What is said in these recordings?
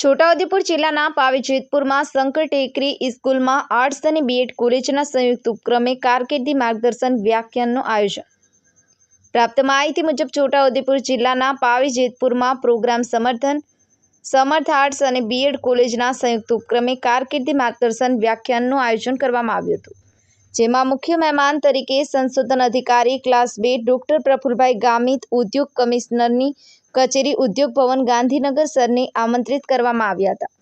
છોટાઉદેપુર જિલ્લાના પાવીજેતપુરમાં શંકર ટેકરી સ્કૂલમાં આર્ટ્સ અને બીએડ કોલેજના સંયુક્ત ઉપક્રમે કારકિર્દી માર્ગદર્શન વ્યાખ્યાનનું આયોજન. પ્રાપ્ત માહિતી મુજબ છોટાઉદેપુર જિલ્લાના પાવીજેતપુરમાં પ્રોગ્રામ સમર્થન, સમર્થ આર્ટ્સ અને બીએડ કોલેજના સંયુક્ત ઉપક્રમે કારકિર્દી માર્ગદર્શન વ્યાખ્યાનનું આયોજન કરવામાં આવ્યું હતું. જેમાં મુખ્ય મહેમાન તરીકે સંશોધન અધિકારી ક્લાસ બે ડોક્ટર પ્રફુલભાઈ ગામિત, ઉદ્યોગ કમિશનરની કચેરી ઉદ્યોગ ભવન ગાંધીનગર સરને આમંત્રિત કરવામાં આવ્યા હતા.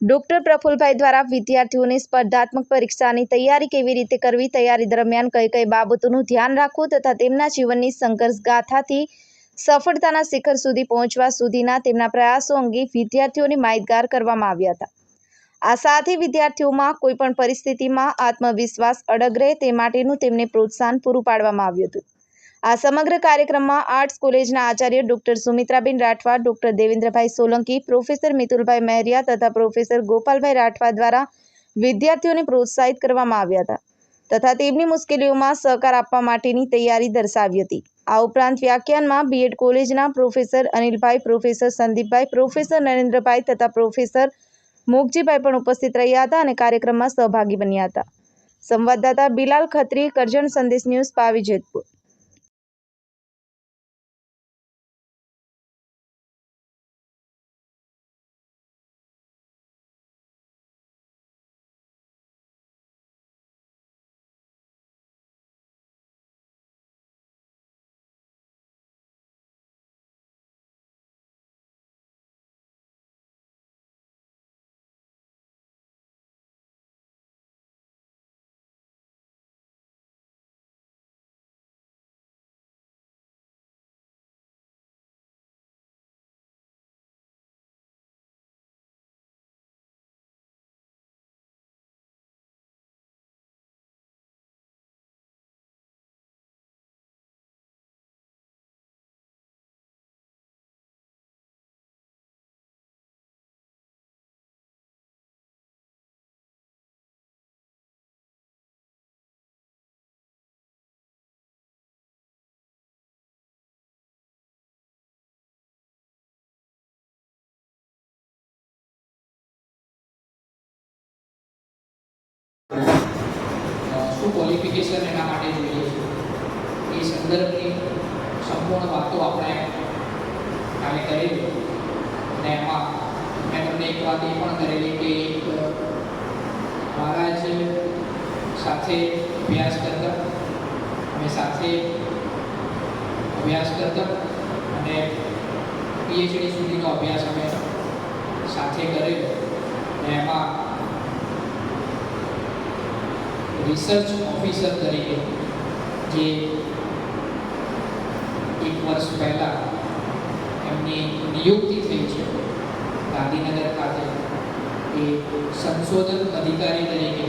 ડોક્ટર પ્રફુલભાઈ દ્વારા વિદ્યાર્થીઓને સ્પર્ધાત્મક પરીક્ષાની તૈયારી કેવી રીતે કરવી તૈયારી દરમિયાન કઈ કઈ બાબતોનું ધ્યાન રાખવું તથા તેમના જીવનની સંઘર્ષ ગાથાથી સફળતાના શિખર સુધી પહોંચવા સુધીના તેમના પ્રયાસો અંગે વિદ્યાર્થીઓને માહિતગાર કરવામાં આવ્યા હતા. આ સાથે વિદ્યાર્થીઓમાં કોઈપણ પરિસ્થિતિમાં આત્મવિશ્વાસ અડગ રહે તે માટેનું તેમને પ્રોત્સાહન પૂરું પાડવામાં આવ્યું હતું. આ સમગ્ર કાર્યક્રમમાં આર્ટ્સ કોલેજના Acharya doctor Sumitraben Rathwa, doctor Devendrabhai Solanki, professor Mitulbhai Maheriya તથા પ્રોફેસર ગોપાલભાઈ રાઠવા દ્વારા વિદ્યાર્થીઓને પ્રોત્સાહિત કરવામાં આવ્યા હતા તથા તેમની મુશ્કેલીઓમાં સહકાર આપવા માટેની તૈયારી દર્શાવી હતી. આ ઉપરાંત વ્યાખ્યાનમાં બીએડ કોલેજના professor Anilbhai, professor Sandipbhai, professor Narendrabhai તથા પ્રોફેસર મોગજીભાઈ પણ ઉપસ્થિત રહ્યા હતા અને કાર્યક્રમમાં સહભાગી બન્યા હતા. સંવાદદાતા બિલાલ ખત્રી, કરજણ સંદેશ ન્યૂઝ, પાવી જેતપુર. શું ક્વોલિફિકેશન એના માટે જોઈએ છે? એ સંદર્ભની સંપૂર્ણ વાતો આપણે કાલે કરેલી અને એમાં મેં તમને એક વાત એ પણ કરેલી કે એક મારા જ સાથે અભ્યાસ કરતા, અમે સાથે અભ્યાસ કરતા અને પીએચડી સુધીનો અભ્યાસ અમે સાથે કરેલો અને એમાં રિસર્ચ ઓફિસર તરીકે જે એક વર્ષ પહેલાં એમની નિયુક્તિ થઈ છે ગાંધીનગર ખાતે એ સંશોધન અધિકારી તરીકે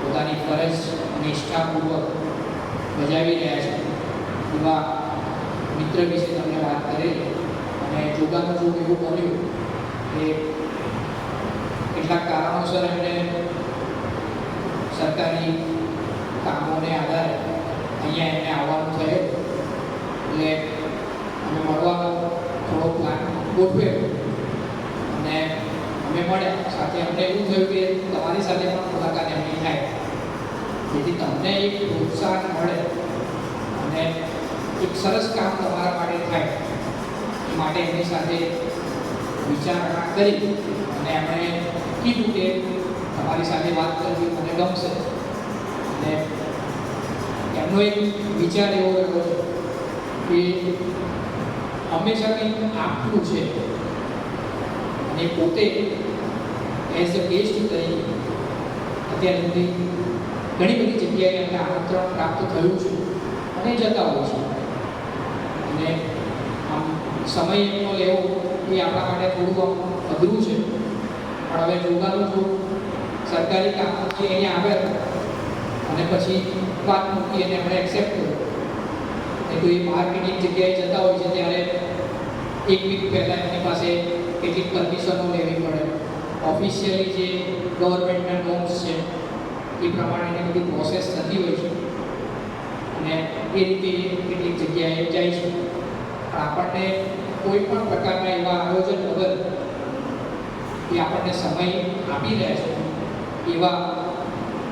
પોતાની ફરજ નિષ્ઠાપૂર્વક બજાવી રહ્યા છે. એવા મિત્ર વિશે તમને વાત કરેલી અને જોગાનું જોગ એવું બન્યું કે કેટલાક કારણોસર એમને સરકારી કામોને આધારે અહીંયા એમને આવવાનું થયું. એટલે અમે મળવાનો થોડો પ્લાન ગોઠવ્યો. અને અમે મળ્યા. સાથે અમને એવું થયું કે તમારી સાથે પણ મુલાકાત એમની થાય. જેથી તમને એક પ્રોત્સાહન મળે અને એક સરસ કામ તમારા માટે થાય. એ માટે એમની સાથે વિચારણા કરી અને એમણે કીધું કે તમારી સાથે વાત કરવી મને ગમશે. અને એમનો એક વિચાર એવો રહ્યો કે હંમેશા કંઈક આપવું છે. અને પોતે એઝ અ ગેસ્ટ તરીકે અત્યાર સુધી ઘણી બધી જગ્યાએ એમને આમંત્રણ પ્રાપ્ત થયું છે. અને જતા હોય છે. અને આમ સમય એમનો લેવો એ આપણા માટે થોડું અઘરું છે. પણ હવે જોગાનું થોડું સરકારી કામથી અહીંયા આવ્યા હતા અને પછી વાત મૂકી અને એમણે એક્સેપ્ટ કર્યો. એ તો એ માર્કેટિંગ જગ્યાએ જતા હોય છે ત્યારે એક વીક પહેલાં એમની પાસે કેટલીક પરમિશનો લેવી પડે. ઓફિશિયલી જે ગવર્મેન્ટના નોમ્સ છે, એ પ્રમાણેની બધી પ્રોસેસ થતી હોય છે. અને એ રીતે કેટલીક જગ્યાએ જાય છે. પણ આપણને કોઈ પણ પ્રકારના એવા આયોજન વગર એ આપણને સમય આપી રહ્યા છે. એવા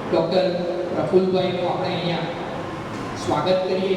ડૉક્ટર પ્રફુલભાઈનું આપણે અહીંયા સ્વાગત કરીએ.